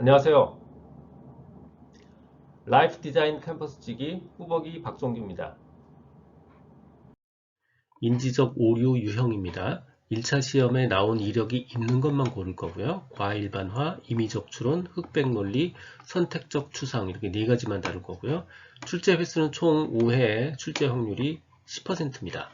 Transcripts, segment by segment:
안녕하세요. 라이프 디자인 캠퍼스 지기 꾸벅이 박종규입니다. 인지적 오류 유형입니다. 1차 시험에 나온 이력이 있는 것만 고를 거고요. 과일반화, 임의적 추론, 흑백 논리, 선택적 추상 이렇게 네 가지만 다룰 거고요. 출제 횟수는 총 5회, 출제 확률이 10%입니다.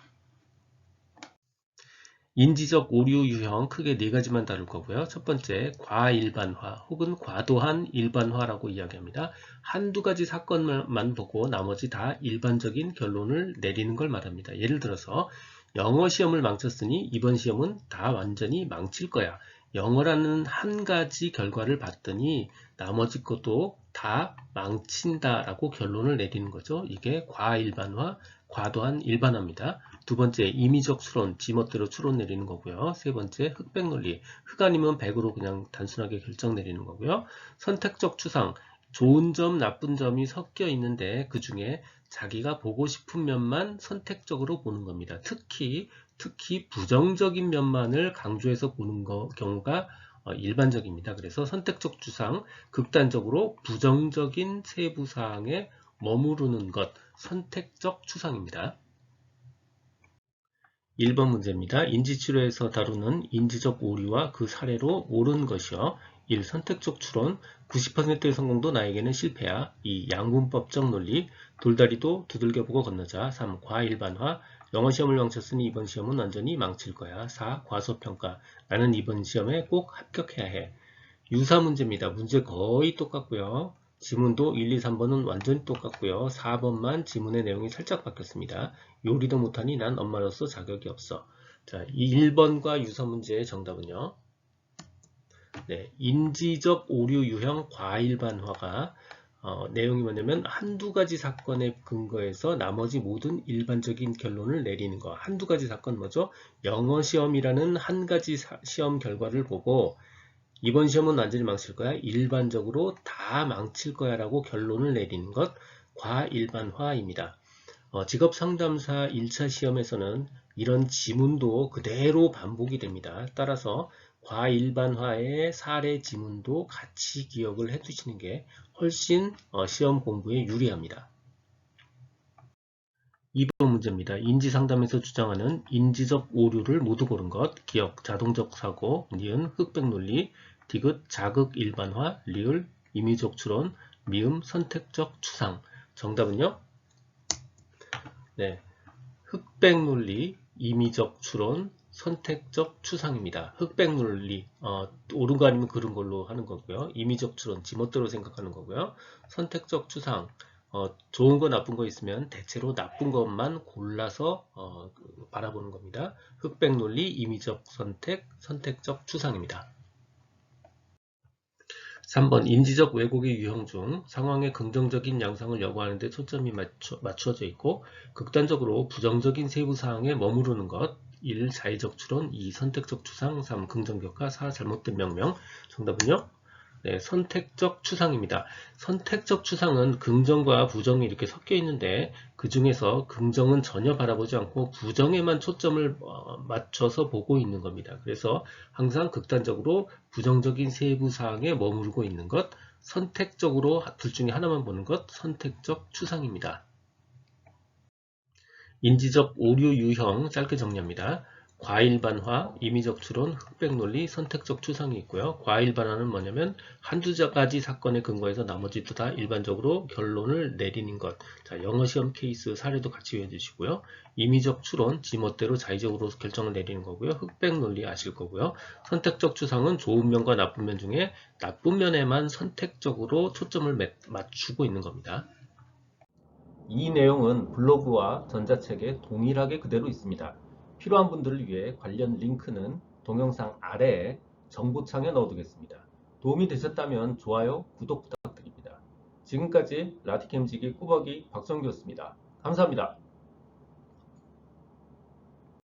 인지적 오류 유형 크게 네 가지만 다룰 거고요. 첫 번째, 과일반화 혹은 과도한 일반화라고 이야기합니다. 한두 가지 사건만 보고 나머지 다 일반적인 결론을 내리는 걸 말합니다. 예를 들어서 영어 시험을 망쳤으니 이번 시험은 다 완전히 망칠 거야. 영어라는 한 가지 결과를 봤더니 나머지 것도 다 망친다라고 결론을 내리는 거죠. 이게 과일반화, 과도한 일반화입니다. 두 번째, 임의적 추론, 지멋대로 추론 내리는 거고요. 세 번째, 흑백 논리, 흑 아니면 백으로 그냥 단순하게 결정 내리는 거고요. 선택적 추상, 좋은 점, 나쁜 점이 섞여 있는데 그 중에 자기가 보고 싶은 면만 선택적으로 보는 겁니다. 특히 특히 부정적인 면만을 강조해서 보는 거, 경우가 어, 일반적입니다. 그래서 선택적 추상, 극단적으로 부정적인 세부 사항에 머무르는 것, 선택적 추상입니다. 1번 문제입니다. 인지치료에서 다루는 인지적 오류와 그 사례로 옳은 것이요. 1. 선택적 추론 90%의 성공도 나에게는 실패야 2. 양분법적 논리 돌다리도 두들겨보고 건너자 3. 과일반화 영어 시험을 망쳤으니 이번 시험은 완전히 망칠 거야 4. 과소평가 나는 이번 시험에 꼭 합격해야 해 유사 문제입니다. 문제 거의 똑같고요. 지문도 1, 2, 3번은 완전히 똑같고요. 4번만 지문의 내용이 살짝 바뀌었습니다. 요리도 못하니 난 엄마로서 자격이 없어. 자, 1번과 유사 문제의 정답은요. 네, 인지적 오류 유형 과일반화가 어, 내용이 뭐냐면 한두 가지 사건에 근거해서 나머지 모든 일반적인 결론을 내리는 거. 한두 가지 사건 뭐죠? 영어 시험이라는 한 가지 사, 시험 결과를 보고 이번 시험은 완전히 망칠 거야. 일반적으로 다 망칠 거야 라고 결론을 내리는 것 과일반화입니다. 어, 직업상담사 1차 시험에서는 이런 지문도 그대로 반복이 됩니다. 따라서 과일반화의 사례 지문도 같이 기억을 해 두시는 게 훨씬 어, 시험 공부에 유리합니다. 2번 문제입니다. 인지상담에서 주장하는 인지적 오류를 모두 고른 것, 기억, 자동적 사고, 니은, 흑백 논리, 디귿, 자극 일반화, 리을, 임의적 추론, 미음, 선택적 추상. 정답은요? 네. 흑백 논리, 임의적 추론, 선택적 추상입니다. 흑백 논리, 어, 옳은 거 아니면 그른 걸로 하는 거고요. 임의적 추론, 지멋대로 생각하는 거고요. 선택적 추상, 어, 좋은 거 나쁜 거 있으면 대체로 나쁜 것만 골라서 어, 그, 바라보는 겁니다. 흑백 논리, 임의적 선택, 선택적 추상입니다. 3번 인지적 왜곡의 유형 중 상황의 긍정적인 양상을 여부하는 데 초점이 맞춰, 맞춰져 있고 극단적으로 부정적인 세부 사항에 머무르는 것 1. 자의적 추론 2. 선택적 추상 3. 긍정격화 4. 잘못된 명명 정답은요? 네, 선택적 추상입니다. 선택적 추상은 긍정과 부정이 이렇게 섞여 있는데 그 중에서 긍정은 전혀 바라보지 않고 부정에만 초점을 어, 맞춰서 보고 있는 겁니다. 그래서 항상 극단적으로 부정적인 세부 사항에 머무르고 있는 것, 선택적으로 둘 중에 하나만 보는 것, 선택적 추상입니다. 인지적 오류 유형 짧게 정리합니다. 과일반화, 임의적 추론, 흑백 논리, 선택적 추상이 있고요. 과일반화는 뭐냐면 한두 가지 사건에 근거해서 나머지도 다 일반적으로 결론을 내리는 것. 자, 영어 시험 케이스 사례도 같이 해주시고요. 임의적 추론, 지멋대로 자의적으로 결정을 내리는 거고요. 흑백 논리 아실 거고요. 선택적 추상은 좋은 면과 나쁜 면 중에 나쁜 면에만 선택적으로 초점을 맞추고 있는 겁니다. 이 내용은 블로그와 전자책에 동일하게 그대로 있습니다. 필요한 분들을 위해 관련 링크는 동영상 아래에 정보창에 넣어두겠습니다. 도움이 되셨다면 좋아요, 구독 부탁드립니다. 지금까지 라티캠지기 꾸벅이 박성규였습니다. 감사합니다.